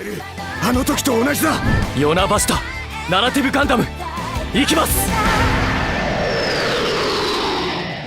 れるあの時と同じだヨナバシタナラティブガンダム行きます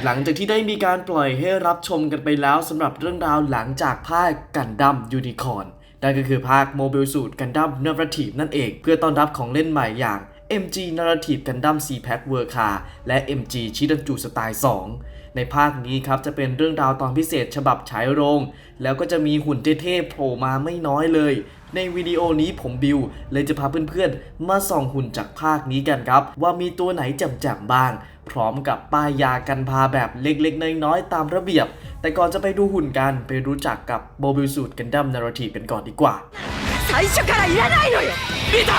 หลังจากที่ได้มีการปล่อยให้รับชมกันไปแล้วสำหรับเรื่องราวหลังจากภาคกันดั้มยูนิคอร์นนั่นก็คือภาคโมบิลสูตรกันดั้มนาราทีฟนั่นเอง เพื่อต้อนรับของเล่นใหม่อย่าง MG Narrative Gundam C Pack w o r k a และ MG ชิดันจูสไตล์ 2 ในภาคนี้ครับจะเป็นเรื่องราวตอนพิเศษฉบับฉายโรง แล้วก็จะมีหุ่นเท่ๆโผล่มาไม่น้อยเลย ในวิดีโอนี้ผมบิว เลยจะพาเพื่อนๆ มาส่องหุ่นจากภาคนี้กันครับ ว่ามีตัวไหนจ่มๆบ้าง พร้อมกับป้ายยากันพาแบบเล็กๆ น้อยๆ ตามระเบียบ แต่ก่อนจะไปดูหุ่นกันไปรู้จักกับโบบิลสูตรกันดั้มนาราทีกันก่อนดีกว่า 最初からいらないのよ見た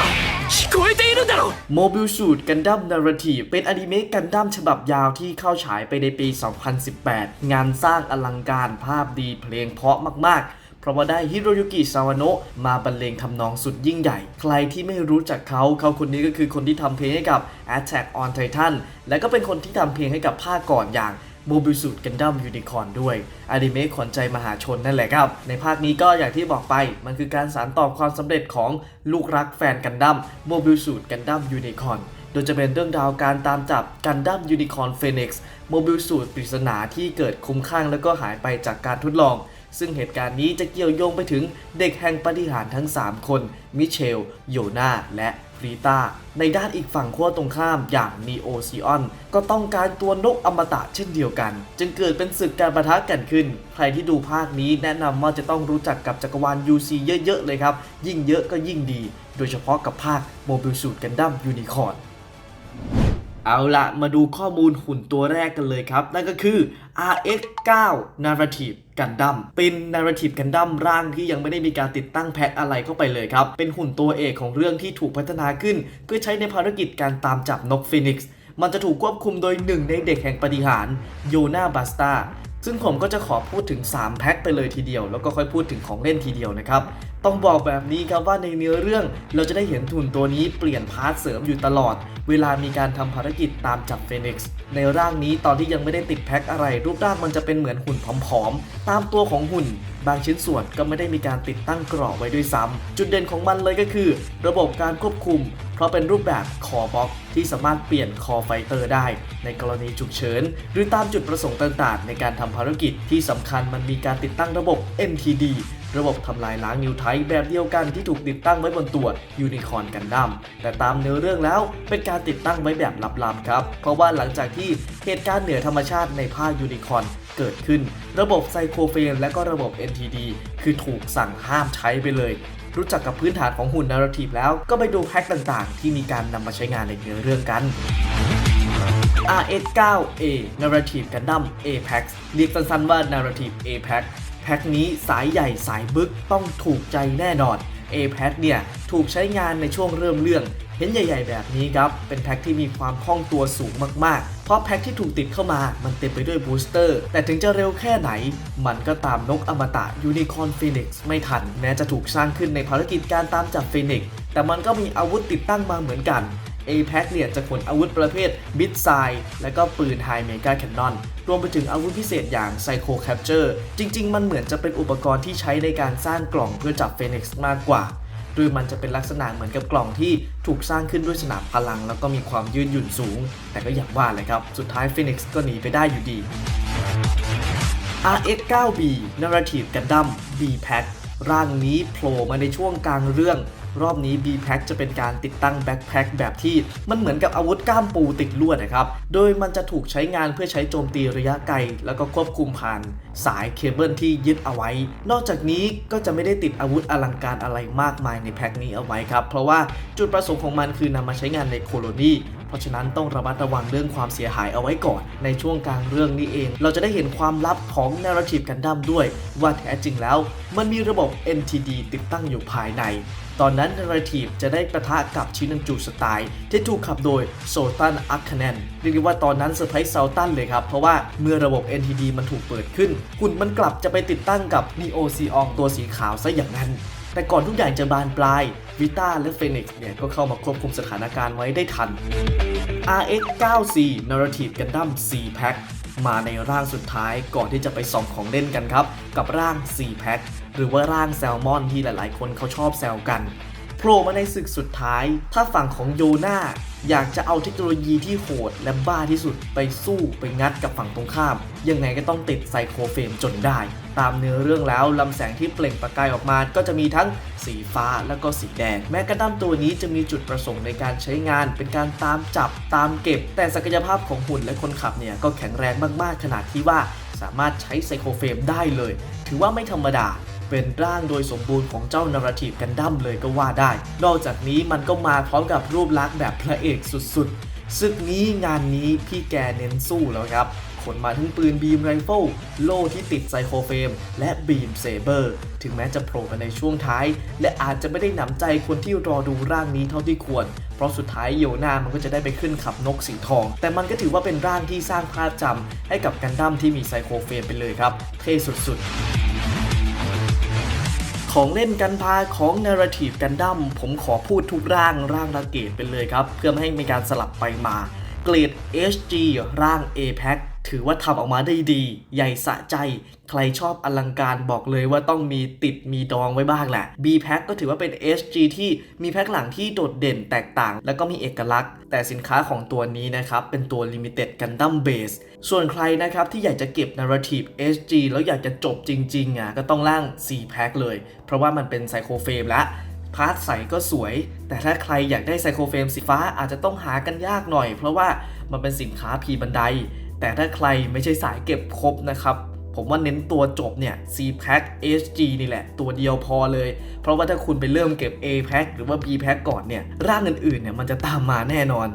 聞こえているんだろ โมบิลสูตรกันดั้มนาราทีเป็นอนิเมะกันดั้มฉบับยาวที่เข้าฉายไปในปี 2018 งานสร้างอลังการภาพดีเพลงเพราะมากๆ เพราะว่าได้ฮิโรยุกิซาวาโนะมาบรรเลงทำนองสุดยิ่งใหญ่ ใครที่ไม่รู้จักเขา เขาคนนี้ก็คือคนที่ทำเพลงให้กับ Attack on Titan และก็เป็นคนที่ทำเพลงให้กับภาคก่อนอย่าง โมบิลสูตรกันดั้มยูนิคอนด้วยอนิเมะขวัญใจมหาชนนั่นแหละครับ ในภาคนี้ก็อย่างที่บอกไป มันคือการสานต่อความสำเร็จของลูกรักแฟนกันดั้มโมบิลสูตรกันดั้มยูนิคอนโดยจะเป็นเรื่องราวการตามจับกันดั้มยูนิคอนเฟนิกซ์โมบิลสูตรปริศนาที่เกิดคุ้มข้างแล้วก็หายไปจากการทดลอง ซึ่งเหตุการณ์นี้จะเกี่ยวโยงไปถึงเด็กแห่งปฏิหารทั้ง 3 คน มิเชล โยนาและ ฟรีตาในด้านอีกฝั่งขั้วตรงข้ามอย่างนีโอซีออนก็ต้องการตัวนกอมตะเช่นเดียวกัน จึงเกิดเป็นศึกการประทะกันขึ้น ใครที่ดูภาคนี้แนะนำว่าจะต้องรู้จักกับจักรวาล UC เยอะๆเลยครับ ยิ่งเยอะก็ยิ่งดี โดยเฉพาะกับภาคโมบิลสูตรกันดั้มยูนิคอร์ เอาละมาดูข้อมูลหุ่นตัวแรกกันเลยครับ นั่นก็คือ RX9 Narrative Gundam เป็น Narrative Gundam ร่างที่ยังไม่ได้มีการติดตั้งแพทอะไรเข้าไปเลยครับ เป็นหุ่นตัวเอกของเรื่องที่ถูกพัฒนาขึ้นเพื่อใช้ในภารกิจการตามจับนกฟินิกซ์มันจะถูกควบคุมโดยหนึ่งในเด็กแห่งปฏิหารโยนาบัสตา ซึ่งผมก็จะขอพูดถึง 3 แพ็คไปเลยทีเดียว แล้วก็ค่อยพูดถึงของเล่นทีเดียวนะครับ ต้องบอกแบบนี้ครับว่าในเนื้อเรื่องเราจะได้เห็นทุนตัวนี้เปลี่ยนพาร์ทเสริมอยู่ตลอด เวลามีการทำภารกิจตามจับเฟนิกซ์ในร่างนี้ตอนที่ยังไม่ได้ติดแพ็คอะไร รูปร่างมันจะเป็นเหมือนหุ่นผอมๆ ตามตัวของหุ่น บางชิ้นส่วนก็ไม่ได้มีการติดตั้งกรอบไว้ด้วยซ้ำจุดเด่นของมันเลยก็คือ ระบบการควบคุม เพราะเป็นรูปแบบคอบ็อกที่สามารถเปลี่ยนคอไฟเตอร์ได้ ในกรณีฉุกเฉิน หรือตามจุดประสงค์ต่างๆ ในการทำภารกิจที่สำคัญมันมีการติดตั้งระบบ MTD ระบบทำลายล้างนิวไทป์แบบเดียวกันที่ถูกติดตั้งไว้บนตัวยูนิคอนกันดั้มแต่ตามเนื้อเรื่องแล้วเป็นการติดตั้งไว้แบบลับๆครับ เพราะว่าหลังจากที่เหตุการณ์เหนือธรรมชาติในภาคยูนิคอนเกิดขึ้น ระบบไซโคเฟนและก็ระบบ NTD คือถูกสั่งห้ามใช้ไปเลย รู้จักกับพื้นฐานของหุ่นนาราทีฟแล้ว ก็ไปดูแพ็คต่างๆ ที่มีการนำมาใช้งานในเนื้อเรื่องกัน RS9A Narrative Gundam A-Pack เรียกสั้นๆว่า Narrative A-Pack แพ็คนี้สายใหญ่สายบึกต้องถูกใจแน่นอน A-Pack เนี่ยถูกใช้งานในช่วงเริ่มเรื่อง เห็นใหญ่ ๆ แบบนี้ครับ เป็นแพ็คที่มีความคล่องตัวสูงมากๆ เพราะแพ็คที่ถูกติดเข้ามามันเต็มไปด้วยบูสเตอร์ แต่ถึงจะเร็วแค่ไหน มันก็ตามนกอมตะยูนิคอร์นฟีนิกซ์ไม่ทัน แม้จะถูกสร้างขึ้นในภารกิจการตามจับฟีนิกซ์แต่มันก็มีอาวุธติดตั้งมาเหมือนกัน a p a c เนี่ยจะขนอาวุธประเภทบิดไซและก็ปืนไฮเมกาแคนนอนรวมไปถึงอาวุธพิเศษอย่างไซโคแคปเจอร์จริง ๆ มันเหมือนจะเป็นอุปกรณ์ที่ใช้ในการสร้างกล่องเพื่อจับเฟนิกซ์มากกว่า โดยมันจะเป็นลักษณะเหมือนกับกล่องที่ถูกสร้างขึ้นด้วยสนามพลัง แล้วก็มีความยืดหยุ่นสูง แต่ก็อย่างว่าเลยครับ สุดท้ายเฟนิกซ์ก็หนีไปได้อยู่ดี RX9B Narrative Gundam B-Pack ร่างนี้โผล่มาในช่วงกลางเรื่อง รอบนี้ B-Pack จะเป็นการติดตั้งแบ็คแพ็คแบบที่มันเหมือนกับอาวุธก้ามปูติดลวดนะครับ โดยมันจะถูกใช้งานเพื่อใช้โจมตีระยะไกล แล้วก็ควบคุมผ่านสายเคเบิลที่ยึดเอาไว้ นอกจากนี้ก็จะไม่ได้ติดอาวุธอลังการอะไรมากมายในแพ็คนี้เอาไว้ครับ เพราะว่าจุดประสงค์ของมันคือนำมาใช้งานในโคโลนีเพราะฉะนั้นต้องระมัดระวังเรื่องความเสียหายเอาไว้ก่อน ในช่วงกลางเรื่องนี้เอง เราจะได้เห็นความลับของ Narrative Gundam ด้วย ว่าแท้จริงแล้ว มันมีระบบ NTD ติดตั้งอยู่ภายใน ตอนนั้น Narrative จะได้ประทะกับชินันจูสไตล์ ที่ถูกขับโดยโซตันอัคคเนนเรียกได้ว่าตอนนั้นเซอร์ไพรส์เซาตันเลยครับ เพราะว่าเมื่อระบบ NTD มันถูกเปิดขึ้นหุ่นมันกลับจะไปติดตั้งกับ Neo c e o n ตัวสีขาวซะอย่างนั้น แต่ก่อนทุกอย่างจะบานปลายวิต้าและเฟนิกซ์เนี่ยก็เข้ามาควบคุมสถานการณ์ไว้ได้ทัน RX9C Narrative Gundam C-Pack มาในร่างสุดท้ายก่อนที่จะไปส่องของเล่นกันครับ กับร่าง C-Pack หรือว่าร่างแซลมอนที่หลายๆ คนเขาชอบแซวกันโผล่มาในศึกสุดท้าย ถ้าฝั่งของโยนาอยากจะเอาเทคโนโลยีที่โหดและบ้าที่สุดไปสู้ไปงัดกับฝั่งตรงข้าม ยังไงก็ต้องติดไซโครเฟมจนได้ ตามเนื้อเรื่องแล้วลำแสงที่เปล่งประกายออกมาก็จะมีทั้งสีฟ้าแล้วก็สีแดง แม้กระดั้มตัวนี้จะมีจุดประสงค์ในการใช้งาน เป็นการตามจับตามเก็บ แต่ศักยภาพของหุ่นและคนขับเนี่ยก็แข็งแรงมากๆขนาดที่ว่าสามารถใช้ไซโครเฟมได้เลย ถือว่าไม่ธรรมดา เป็นร่างโดยสมบูรณ์ของเจ้านาราทีฟกันดั้มเลยก็ว่าได้ นอกจากนี้มันก็มาพร้อมกับรูปลักษณ์แบบพระเอกสุดๆศึกนี้งานนี้พี่แกเน้นสู้แล้วครับ ขนมาทั้งปืนบีมไรเฟิลโล่ที่ติดไซโคเฟม และบีมเซเบอร์ ถึงแม้จะโผล่มาในช่วงท้าย และอาจจะไม่ได้หนำใจคนที่รอดูร่างนี้เท่าที่ควรเพราะสุดท้ายโยนามันก็จะได้ไปขึ้นขับนกสีทอง แต่มันก็ถือว่าเป็นร่างที่สร้างภาพจำให้กับกันดั้มที่มีไซโคเฟมไปเลยครับ เท่สุดๆ ของเล่นกันพาของนาราทีฟกันดั้มผมขอพูดทุกร่างร่างละเกตไปเลยครับ เพื่อไม่ให้มีการสลับไปมาเกรด HG ร่าง APEC ถือว่าทำออกมาได้ดี ใหญ่สะใจ ใครชอบอลังการบอกเลยว่าต้องมีติดมีดองไว้บ้างแหละ B-Pack ก็ถือว่าเป็น HG ที่มีแพ็คหลังที่โดดเด่นแตกต่าง แล้วก็มีเอกลักษณ์ แต่สินค้าของตัวนี้นะครับ เป็นตัว Limited Gundam Base ส่วนใครนะครับ ที่อยากจะเก็บ Narrative HG แล้วอยากจะจบจริงๆอะก็ต้องร่าง C-Pack เลย เพราะว่ามันเป็นไซโครเฟรมและพาร์ทใสก็สวย แต่ถ้าใครอยากได้ไซโครเฟรมสีฟ้าอาจจะต้องหากันยากหน่อย เพราะว่ามันเป็นสินค้าพีบันได แต่ถ้าใครไม่ใช่สายเก็บครบนะครับ ผมว่าเน้นตัวจบเนี่ย C Pack HG นี่แหละ ตัวเดียวพอเลย เพราะว่าถ้าคุณไปเริ่มเก็บ A Pack หรือว่า B Pack ก่อนเนี่ยร่างอื่นๆเนี่ยมันจะตามมาแน่นอน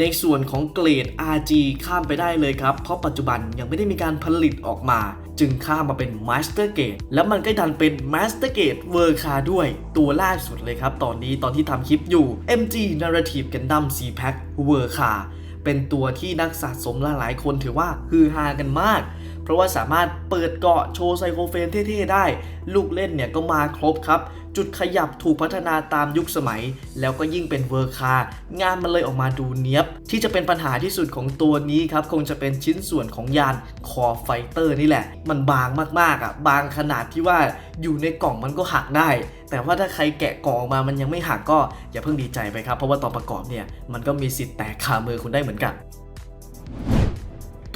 ในส่วนของเกรด RG ข้ามไปได้เลยครับ เพราะปัจจุบันยังไม่ได้มีการผลิตออกมา จึงข้ามมาเป็น Master Grade แล้วมันก็ดันเป็น Master Grade w o r k a ด้วย ตัวล่าสุดเลยครับ ตอนนี้ตอนที่ทำคลิปอยู่ MG Narrative Gundam C Pack w o r k a เป็นตัวที่นักสะสมหลายๆคนถือว่าฮือฮากันมาก เพราะว่าสามารถเปิดเกาะโชว์ไซโคเฟนเท่ๆได้ ลูกเล่นเนี่ยก็มาครบครับ จุดขยับถูกพัฒนาตามยุคสมัย แล้วก็ยิ่งเป็นเวอร์คางานมันเลยออกมาดูเนี้ยบ ที่จะเป็นปัญหาที่สุดของตัวนี้ครับ คงจะเป็นชิ้นส่วนของยานคอไฟเตอร์นี่แหละ มันบางมากๆอะบางขนาดที่ว่าอยู่ในกล่องมันก็หักได้ แต่ว่าถ้าใครแกะกล่องออกมามันยังไม่หักก็อย่าเพิ่งดีใจไปครับ เพราะว่าตอนประกอบเนี่ยมันก็มีสิทธิ์แตกคามือคุณได้เหมือนกัน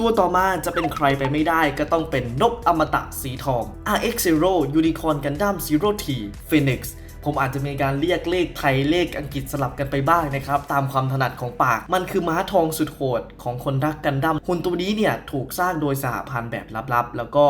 ตัวต่อมาจะเป็นใครไปไม่ได้ก็ต้องเป็นนกอมตะสีทอง RX0 Unicorn Gundam Zero T Phoenix ผมอาจจะมีการเรียกเลขไทยเลขอังกฤษสลับกันไปบ้างนะครับ ตามความถนัดของปาก มันคือม้าทองสุดโหดของคนรักกันดั้มหุ่นตัวนี้เนี่ย ถูกสร้างโดยสหพันธ์แบบลับๆ แล้วก็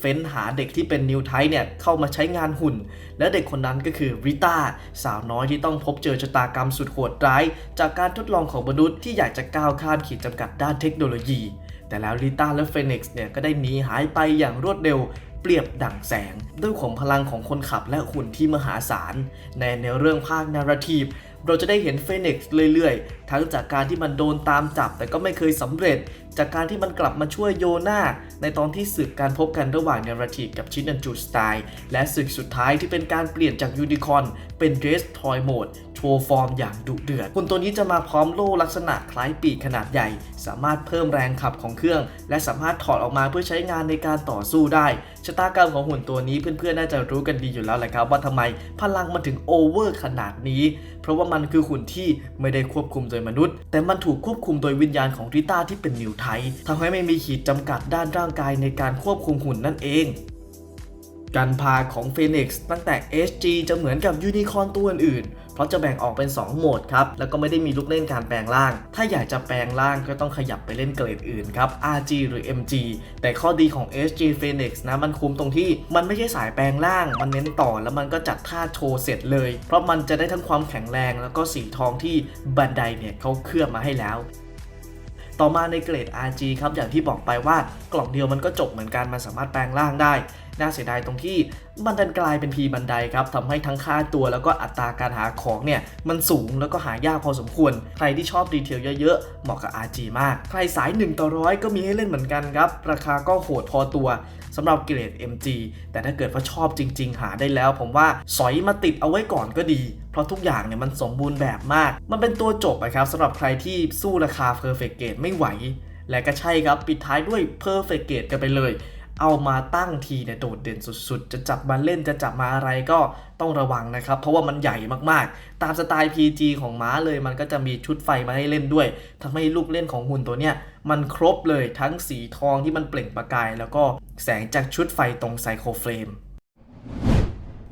เฟ้นหาเด็กที่เป็นนิวไทเนี่ยเข้ามาใช้งานหุ่น และเด็กคนนั้นก็คือริต้าสาวน้อยที่ต้องพบเจอชะตากรรมสุดโหดร้าย จากการทดลองของมนุษย์ที่อยากจะก้าวข้ามขีดจำกัดด้านเทคโนโลยี แต่แล้วลิต้าและเฟนิกซ์เนี่ยก็ได้หนีหายไปอย่างรวดเร็วเปรียบดั่งแสง ด้วยของพลังของคนขับและหุ่นที่มหาศาล ในแนวเรื่องภาคนาราทีฟเราจะได้เห็นเฟนิกซ์เรื่อยๆ ทั้งจากการที่มันโดนตามจับแต่ก็ไม่เคยสำเร็จ จากการที่มันกลับมาช่วยโยนาในตอนที่ศึกการพบกันระหว่างนาราทีฟกับชินันจูสไตล์และศึกสุดท้ายที่เป็นการเปลี่ยนจากยูนิคอน เป็นเดรสทอยโหมดโชว์ฟอร์มอย่างดุเดือดหุ่นตัวนี้จะมาพร้อมโล่ลักษณะคล้ายปีกขนาดใหญ่ สามารถเพิ่มแรงขับของเครื่อง และสามารถถอดออกมาเพื่อใช้งานในการต่อสู้ได้ชะตากรรมของหุ่นตัวนี้เพื่อนๆน่าจะรู้กันดีอยู่แล้วแหละครับ ว่าทำไมพลังมันถึงโอเวอร์ขนาดนี้ เพราะว่ามันคือหุ่นที่ไม่ได้ควบคุมโดยมนุษย์ แต่มันถูกควบคุมโดยวิญญาณของริต้าที่เป็นนิวไททำให้ไม่มีขีดจำกัดด้านร่างกายในการควบคุมหุ่นนั่นเอง การพาของ Phoenix ตั้งแต่ SG จะเหมือนกับยูนิคอนตัวอื่นเพราะจะแบ่งออกเป็น 2 โหมดครับ แล้วก็ไม่ได้มีลูกเล่นการแปลงร่าง ถ้าอยากจะแปลงร่างก็ต้องขยับไปเล่นเกรดอื่นครับ RG หรือ MG แต่ข้อดีของ SG Phoenix นะมันคุ้มตรงที่มันไม่ใช่สายแปลงร่าง มันเน้นต่อแล้วมันก็จัดท่าโชว์เสร็จเลย เพราะมันจะได้ทั้งความแข็งแรงแล้วก็สีทองที่บันไดเนี่ยเขาเคลือบมาให้แล้ว ต่อมาในเกรด RG ครับอย่างที่บอกไปว่ากล่องเดียวมันก็จบเหมือนกันมันสามารถแปลงร่างได้ น่าเสียดายตรงที่มันดันกลายเป็นพีบันไดครับทำให้ทั้งค่าตัวแล้วก็อัตราการหาของเนี่ย มันสูงแล้วก็หายากพอสมควร ใครที่ชอบดีเทลเยอะๆ เหมาะกับ RG มาก ใครสาย 1 ต่อร้อยก็มีให้เล่นเหมือนกันครับ ราคาก็โหดพอตัวสำหรับเกรด MG แต่ถ้าเกิดว่าชอบจริง ๆ หาได้แล้ว ผมว่าสอยมาติดเอาไว้ก่อนก็ดี เพราะทุกอย่างเนี่ยมันสมบูรณ์แบบมาก มันเป็นตัวจบอะครับสำหรับใครที่สู้ราคา Perfect Grade ไม่ไหว และก็ใช่ครับปิดท้ายด้วย Perfect Grade กันไปเลย เอามาตั้งทีเนี่ยโดดเด่นสุดๆ จะจับมาเล่นจะจับมาอะไรก็ต้องระวังนะครับ เพราะว่ามันใหญ่มากๆ ตามสไตล์ PG ของม้าเลยมันก็จะมีชุดไฟมาให้เล่นด้วยทำให้ลูกเล่นของหุ่นตัวเนี้ยมันครบเลยทั้งสีทองที่มันเปล่งประกาย แล้วก็แสงจากชุดไฟตรงไซโครเฟรม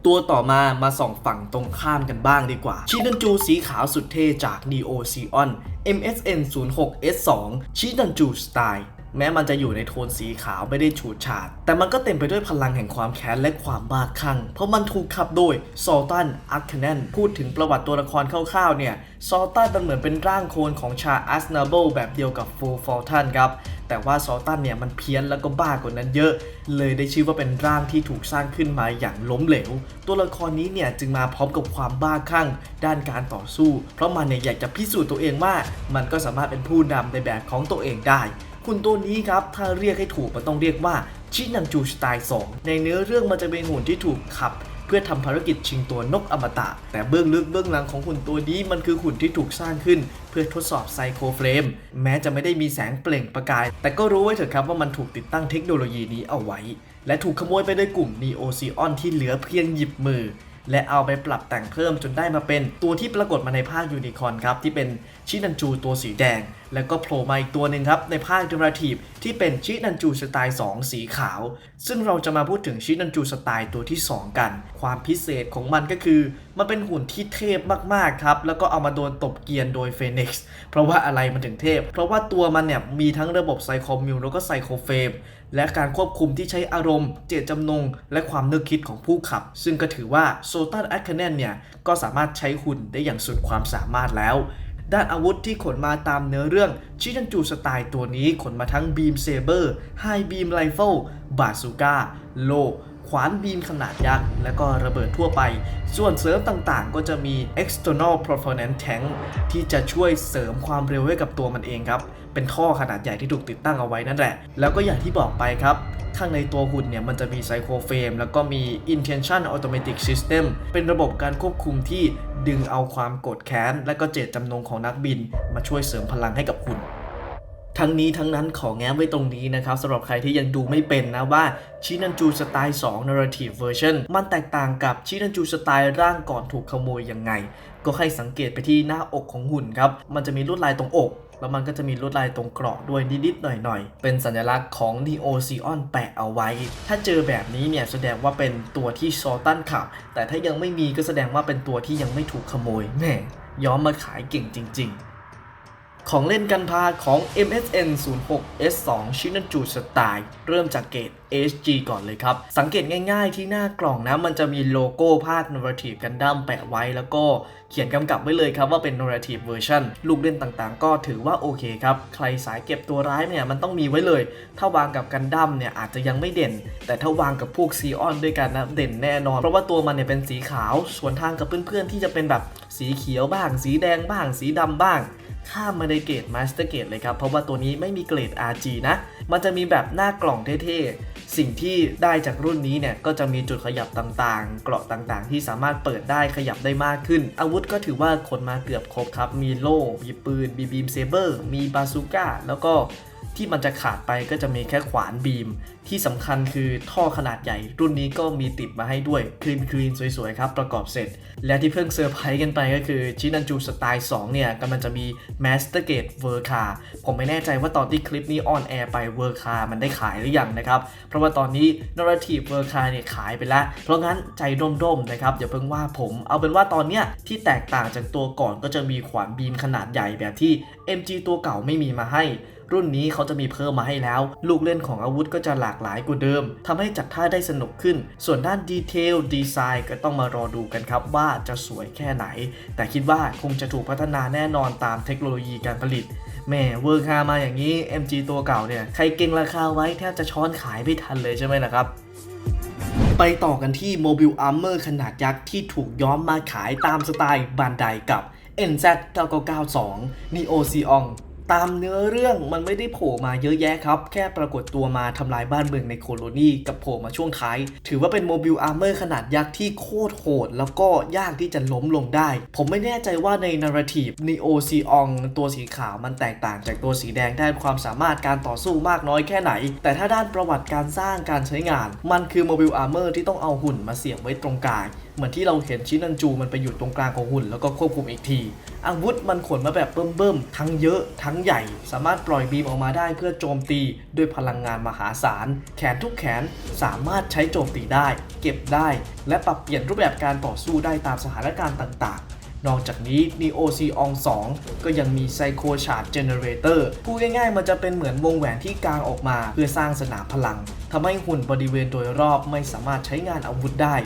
ตัวต่อมามาส่องฝั่งตรงข้ามกันบ้างดีกว่า ชินันจูสีขาวสุดเท่จาก Neo Xeon MSN 0 6 S 2 ชินันจูสไตล์ แม้มันจะอยู่ในโทนสีขาวไม่ได้ฉูดฉาด แต่มันก็เต็มไปด้วยพลังแห่งความแค้นและความบ้าคลั่ง เพราะมันถูกขับโดยซอลตันอาร์คเนนพูดถึงประวัติตัวละครคร่าวๆเนี่ยซอลตันมันเหมือนเป็นร่างโคลนของชาอัสนาเบิลแบบเดียวกับฟูฟอลทันครับแต่ว่าซอลตันเนี่ยมันเพี้ยนแล้วก็บ้ากว่านั้นเยอะ เลยได้ชื่อว่าเป็นร่างที่ถูกสร้างขึ้นมาอย่างล้มเหลว ตัวละครนี้เนี่ยจึงมาพร้อมกับความบ้าคลั่งด้านการต่อสู้ เพราะมันเนี่ยอยากจะพิสูจน์ตัวเองว่า มันก็สามารถเป็นผู้นำในแบบของตัวเองได้ คุณตัวนี้ครับถ้าเรียกให้ถูกมันต้องเรียกว่าชินังจูสไตล์2ในเนื้อเรื่องมันจะเป็นหุ่นที่ถูกขับเพื่อทำภารกิจชิงตัวนกอมตะ แต่เบื้องลึกเบื้องหลังของหุ่นตัวนี้มันคือหุ่นที่ถูกสร้างขึ้น เพื่อทดสอบไซโคเฟรม แม้จะไม่ได้มีแสงเปล่งประกาย แต่ก็รู้ไว้เถอะครับว่ามันถูกติดตั้งเทคโนโลยีนี้เอาไว้ และถูกขโมยไปโดยกลุ่ม Neo Xeon ที่เหลือเพียงหยิบมือ และเอาไปปรับแต่งเพิ่มจนได้มาเป็นตัวที่ปรากฏมาในภาคยูนิคอร์นครับที่เป็นชินันจูตัวสีแดง แล้วก็โผล่มาอีกตัวหนึ่งครับ ในภาคเดราทีฟที่เป็นชินันจูสไตล์ 2 สีขาว ซึ่งเราจะมาพูดถึงชินันจูสไตล์ตัวที่ 2 กัน ความพิเศษของมันก็คือ มันเป็นหุ่นที่เทพมากๆครับ แล้วก็เอามาโดนตบเกียนโดยเฟนิกซ์เพราะว่าอะไรมันถึงเทพ เพราะว่าตัวมันเนี่ยมีทั้งระบบไซโคมิวแล้วก็ไซโคเฟมและการควบคุมที่ใช้อารมณ์ เจตจำนง และความนึกคิดของผู้ขับ ซึ่งก็ถือว่าโซตันแอคเนนเนี่ยก็สามารถใช้หุ่นได้อย่างสุดความสามารถแล้ว ด้านอาวุธที่ขนมาตามเนื้อเรื่องชิจันจูสไตล์ตัวนี้ขนมาทั้งบีมเซเบอร์ไฮบีมไรเฟิลบาซูก้าโลขวานบีมขนาดยักษ์ และก็ระเบิดทั่วไป ส่วนเสริมต่างๆ ก็จะมี external performance tank ที่จะช่วยเสริมความเร็วให้กับตัวมันเองครับ เป็นท่อขนาดใหญ่ที่ถูกติดตั้งเอาไว้นั่นแหละ แล้วก็อย่างที่บอกไปครับ ข้างในตัวหุ่นเนี่ยมันจะมีไซโครเฟรมแล้วก็มี intention automatic system เป็นระบบการควบคุมที่ดึงเอาความโกรธแค้น และก็เจตจำนงของนักบิน มาช่วยเสริมพลังให้กับหุ่นทั้งนี้ทั้งนั้นขอแง้มไว้ตรงนี้นะครับสำหรับใครที่ยังดูไม่เป็นนะว่าชินันจูสไตล์ 2 narrative version มันแตกต่างกับชินันจูสไตล์ร่างก่อนถูกขโมยยังไง ก็ให้สังเกตไปที่หน้าอกของหุ่นครับ มันจะมีลวดลายตรงอก แล้วมันก็จะมีลวดลายตรงเกราะด้วยนิดๆหน่อยๆ เป็นสัญลักษณ์ของ Neo Xeon แปะเอาไว้ ถ้าเจอแบบนี้เนี่ยแสดงว่าเป็นตัวที่ซอตันขับ แต่ถ้ายังไม่มีก็แสดงว่าเป็นตัวที่ยังไม่ถูกขโมยแหม่ย้อมมาขายเก่งจริง ๆ ของเล่นกันพาของ MSN 0 6 S 2 ชินจูสไตล์ เริ่มจากเกรด HG ก่อนเลยครับ สังเกตง่ายๆที่หน้ากล่องนะ มันจะมีโลโก้ภาค Narrative Gundam แปะไว้แล้วก็เขียนกำกับไว้เลยครับว่าเป็น Narrative Version ลูกเล่นต่างๆ ก็ถือว่าโอเคครับ ใครสายเก็บตัวร้ายเนี่ยมันต้องมีไว้เลย ถ้าวางกับกันดั้มเนี่ยอาจจะยังไม่เด่น แต่ถ้าวางกับพวกซีออนด้วยกันนะเด่นแน่นอน เพราะว่าตัวมันเนี่ยเป็นสีขาว ส่วนทางกับเพื่อนๆที่จะเป็นแบบสีเขียวบ้าง สีแดงบ้าง สีดำบ้าง ข้ามมาในเกรดมาสเตอร์เกรดเลยครับ เพราะว่าตัวนี้ไม่มีเกรด RG นะ มันจะมีแบบหน้ากล่องเท่ๆ สิ่งที่ได้จากรุ่นนี้เนี่ย ก็จะมีจุดขยับต่างๆ เกราะต่างๆ ที่สามารถเปิดได้ขยับได้มากขึ้น อาวุธก็ถือว่าขนมาเกือบครบครับ มีโล่ มีปืน มีบีมเซเบอร์ มีบาซูก้า แล้วก็ ที่มันจะขาดไปก็จะมีแค่ขวานบีม ที่สำคัญคือท่อขนาดใหญ่ รุ่นนี้ก็มีติดมาให้ด้วยคลีนคลีนสวยๆครับ ประกอบเสร็จ และที่เพิ่งเซอร์ไพรส์กันไปก็คือชินันจูสไตล์ 2 เนี่ยกำลังจะมี Master Gate v e r c a ผมไม่แน่ใจว่าตอนที่คลิปนี้ออนแอร์ไป v e r c a มันได้ขายหรือยังนะครับ เพราะว่าตอนนี้ Narrative v e r c a เนี่ยขายไปแล้ว เพราะงั้นใจร่มๆนะครับอย่าเพิ่งว่าผมเอาเป็นว่าตอนเนี้ยที่แตกต่างจากตัวก่อนก็จะมีขวานบีมขนาดใหญ่แบบที่ MG ตัวเก่าไม่มีมาให้ รุ่นนี้เขาจะมีเพิ่มมาให้แล้ว ลูกเล่นของอาวุธก็จะหลากหลายกว่าเดิมทำให้จัดท่าได้สนุกขึ้น ส่วนด้านดีเทลดีไซน์ก็ต้องมารอดูกันครับว่าจะสวยแค่ไหน แต่คิดว่าคงจะถูกพัฒนาแน่นอนตามเทคโนโลยีการผลิตแหม่เวอร์คามาอย่างนี้ MG ตัวเก่าเนี่ยใครเก่งราคาไว้แทบจะช้อนขายไม่ทันเลยใช่ไหมล่ะครับไปต่อกันที่ Mobile Armor ขนาดยักษ์ที่ถูกย้อมมาขายตามสไตล์บันไดกับ NZ 9992 Neo Xeon ตามเนื้อเรื่องมันไม่ได้โผล่มาเยอะแยะครับ แค่ปรากฏตัวมาทำลายบ้านเมืองในโคโลนีกับโผล่มาช่วงท้าย ถือว่าเป็นโมบิลอาร์เมอร์ขนาดยักษ์ที่โคตรโหด แล้วก็ยากที่จะล้มลงได้ ผมไม่แน่ใจว่าในนาราทีฟนีโอซีอองตัวสีขาวมันแตกต่างจากตัวสีแดงด้านความสามารถการต่อสู้มากน้อยแค่ไหน แต่ถ้าด้านประวัติการสร้างการใช้งาน มันคือโมบิลอาร์เมอร์ที่ต้องเอาหุ่นมาเสียบไว้ตรงกลางเหมือนที่เราเห็นชินันจูมันไปอยู่ตรงกลางของหุ่น แล้วก็ควบคุมอีกที อาวุธมันขนมาแบบเบิ่มๆ ทั้งเยอะทั้งใหญ่ สามารถปล่อยบีมออกมาได้เพื่อโจมตีด้วยพลังงานมหาศาล แขนทุกแขนสามารถใช้โจมตีได้ เก็บได้ และปรับเปลี่ยนรูปแบบการต่อสู้ได้ตามสถานการณ์ต่างๆ นอกจากนี้ Neo c o n 2 ก็ยังมี Psycho Charge Generator พูดง่ายๆ มันจะเป็นเหมือนวงแหวนที่กางออกมาเพื่อสร้างสนามพลังทำให้หุ่นบริเวณโดยรอบไม่สามารถใช้งานอาวุธได้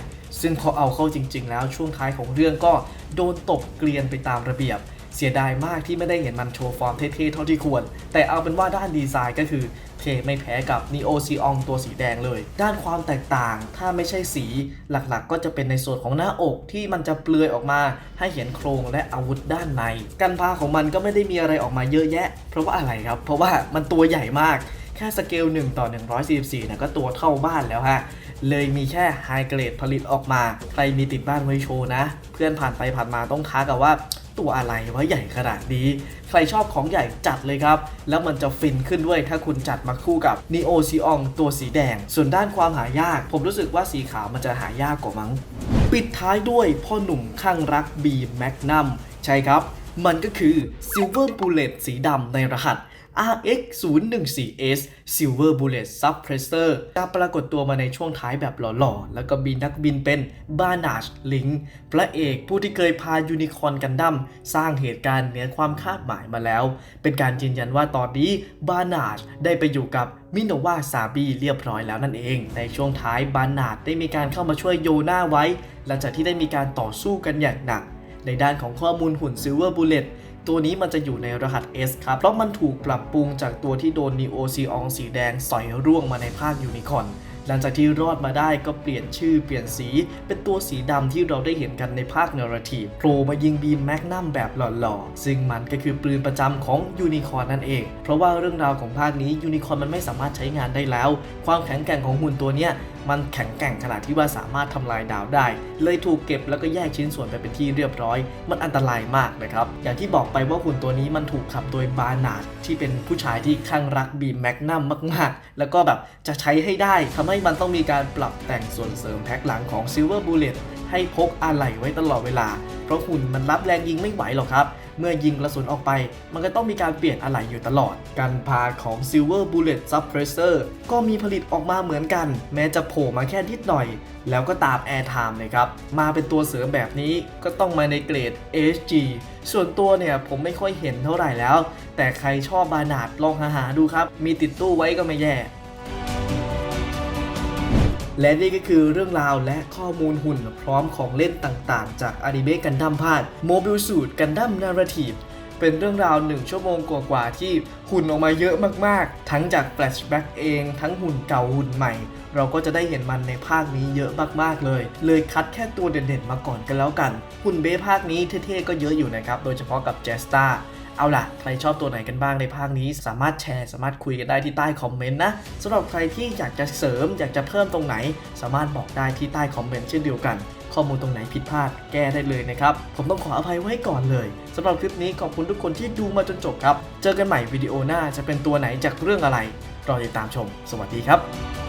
ซึ่งพอเอาเข้าจริง ๆ แล้วช่วงท้ายของเรื่องก็โดนตบเกลียนไปตามระเบียบ เสียดายมากที่ไม่ได้เห็นมันโชว์ฟอร์มเท่ๆเท่าที่ควร แต่เอาเป็นว่าด้านดีไซน์ก็คือเทไม่แพ้กับ Neo c o n ตัวสีแดงเลย ด้านความแตกต่างถ้าไม่ใช่สีหลักๆ ก็จะเป็นในส่วนของหน้าอกที่มันจะเปลือยออกมา ให้เห็นโครงและอาวุธด้านใน กันพาของมันก็ไม่ได้มีอะไรออกมาเยอะแยะ เพราะว่าอะไรครับ เพราะว่ามันตัวใหญ่มากแค่สเกล1ต่อ 144นี่ยก็ตัวเท่าบ้านแล้วฮะ เลยมีแค่ไฮเกรดผลิตออกมา ใครมีติดบ้านไว้โชว์นะ เพื่อนผ่านไปผ่านมาต้องท้ากับว่า ตัวอะไรวะใหญ่ขนาดนี้ ใครชอบของใหญ่จัดเลยครับ แล้วมันจะฟินขึ้นด้วยถ้าคุณจัดมาคู่กับนีโอซีอองตัวสีแดง ส่วนด้านความหายาก ผมรู้สึกว่าสีขาวมันจะหายากกว่ามั้ง ปิดท้ายด้วยพ่อหนุ่มข้างรักบีแมกนัมใช่ครับ มันก็คือ Silver Bullet สีดำในรหัส RX 0 1 4 S Silver Bullet Suppressor จะปรากฏตัวมาในช่วงท้ายแบบหล่อๆ แล้วก็มีนักบินเป็นบานาชลิงพระเอกผู้ที่เคยพายูนิคอนกันดั้มสร้างเหตุการณ์เหนือความคาดหมายมาแล้ว เป็นการยืนยันว่าตอนนี้บานาชได้ไปอยู่กับมิโนวาซาบีเรียบร้อยแล้วนั่นเอง ในช่วงท้ายบานาชได้มีการเข้ามาช่วยโยนาไว้ หลังจากที่ได้มีการต่อสู้กันอย่างหนัก ในด้านของข้อมูลหุ่น Silver Bullet ตั ตัวนี้มันจะอยู่ในรหัส S ครับ เพราะมันถูกปรับปรุงจากตัวที่โดน Neo c o n สีแดงสอยร่วงมาในภาคยูนิคอนหลังจากที่รอดมาได้ก็เปลี่ยนชื่อเปลี่ยนสี เป็นตัวสีดำที่เราได้เห็นกันในภาคเนราทีฟโผล่มายิงบีมแมกนัมแบบหล่อๆ ซึ่งมันก็คือปืนประจำของยูนิคอร์นนั่นเอง เพราะว่าเรื่องราวของภาคนี้ยูนิคอร์นมันไม่สามารถใช้งานได้แล้ว ความแข็งแกร่งของหุ่นตัวเนี้ย มันแข็งแกร่งขนาดที่ว่าสามารถทำลายดาวได้ เลยถูกเก็บแล้วก็แยกชิ้นส่วนไปเป็นที่เรียบร้อย มันอันตรายมากนะครับ อย่างที่บอกไปว่าหุ่นตัวนี้มันถูกขับโดยบาร์นาดที่เป็นผู้ชายที่ข้างรักบีมแมกนัมมากๆ แล้วก็แบบจะใช้ให้ได้ทำให้มันต้องมีการปรับแต่งส่วนเสริมแพ็คหลังของ Silver Bullet ให้พกอะไหล่ไว้ตลอดเวลา เพราะหุ่นมันรับแรงยิงไม่ไหวหรอกครับ เมื่อยิงกระสุนออกไป มันก็ต้องมีการเปลี่ยนอะไหล่อยู่ตลอด การพาของ Silver Bullet Suppressor ก็มีผลิตออกมาเหมือนกัน แม้จะโผล่มาแค่นิดหน่อย แล้วก็ตาม Airtime เลยครับ มาเป็นตัวเสริมแบบนี้ก็ต้องมาในเกรด HG ส่วนตัวเนี่ยผมไม่ค่อยเห็นเท่าไหร่แล้ว แต่ใครชอบบานาดลองหาหาดูครับ มีติดตู้ไว้ก็ไม่แย่ และนี่ก็คือเรื่องราวและข้อมูลหุ่นพร้อมของเล่นต่างๆ จากอนิเมะกันดั้มพาดโมบิลสูตรกันดั้มนาราทีฟเป็นเรื่องราว1ชั่วโมงกว่าๆที่หุ่นออกมาเยอะมากๆ ทั้งจากแฟลชแบ็กเอง ทั้งหุ่นเก่าหุ่นใหม่ เราก็จะได้เห็นมันในภาคนี้เยอะมากๆเลย เลยคัดแค่ตัวเด่นๆมาก่อนกันแล้วกัน หุ่นเบ้ภาคนี้เท่ๆก็เยอะอยู่นะครับ โดยเฉพาะกับเจสตา เอาล่ะ ใครชอบตัวไหนกันบ้างในภาคนี้ สามารถแชร์สามารถคุยกันได้ที่ใต้คอมเมนต์นะสำหรับใครที่อยากจะเสริมอยากจะเพิ่มตรงไหน สามารถบอกได้ที่ใต้คอมเมนต์เช่นเดียวกัน ข้อมูลตรงไหนผิดพลาดแก้ได้เลยนะครับ ผมต้องขออภัยไว้ก่อนเลยสำหรับคลิปนี้ขอบคุณทุกคนที่ดูมาจนจบครับ เจอกันใหม่วิดีโอหน้าจะเป็นตัวไหนจากเรื่องอะไรรอติดตามชม สวัสดีครับ